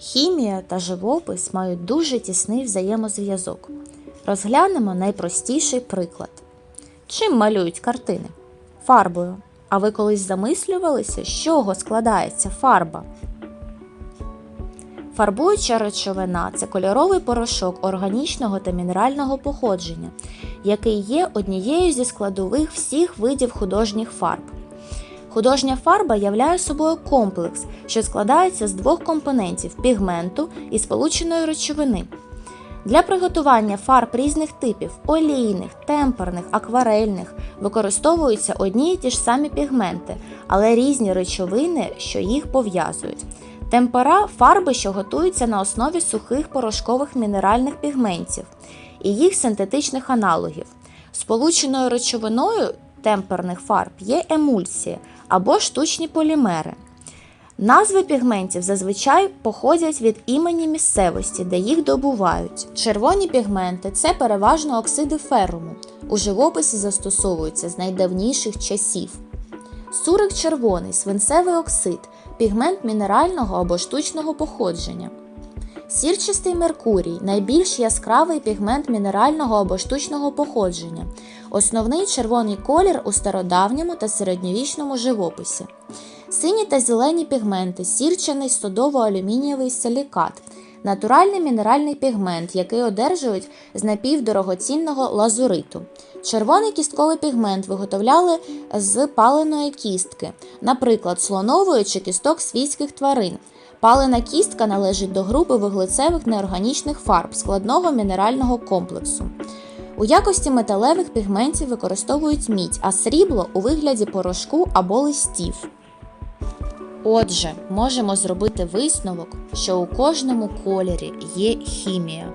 Хімія та живопис мають дуже тісний взаємозв'язок. Розглянемо найпростіший приклад. Чим малюють картини? Фарбою. А ви колись замислювалися, з чого складається фарба? Фарбуюча речовина це кольоровий порошок органічного та мінерального походження, який є однією зі складових всіх видів художніх фарб. Художня фарба являє собою комплекс, що складається з двох компонентів пігменту і сполученої речовини. Для приготування фарб різних типів олійних, темперних, акварельних використовуються одні й ті ж самі пігменти, але різні речовини, що їх пов'язують. Темпера фарби, що готуються на основі сухих порошкових мінеральних пігментів і їх синтетичних аналогів. Сполученою речовиною темперних фарб є емульсія або штучні полімери. Назви пігментів зазвичай походять від імені місцевості, де їх добувають. Червоні пігменти це переважно оксиди феруму. У живописі застосовуються з найдавніших часів. Сурик червоний, свинцевий оксид, пігмент мінерального або штучного походження. Сірчастий Меркурій найбільш яскравий пігмент мінерального або штучного походження. Основний червоний колір у стародавньому та середньовічному живописі. Сині та зелені пігменти, сірчаний содово-алюмінієвий силікат, натуральний мінеральний пігмент, який одержують з напівдорогоцінного лазуриту. Червоний кістковий пігмент виготовляли з паленої кістки, наприклад, слонової чи кісток свійських тварин. Палена кістка належить до групи вуглецевих неорганічних фарб складного мінерального комплексу. У якості металевих пігментів використовують мідь, а срібло у вигляді порошку або листів. Отже, можемо зробити висновок, що у кожному кольорі є хімія.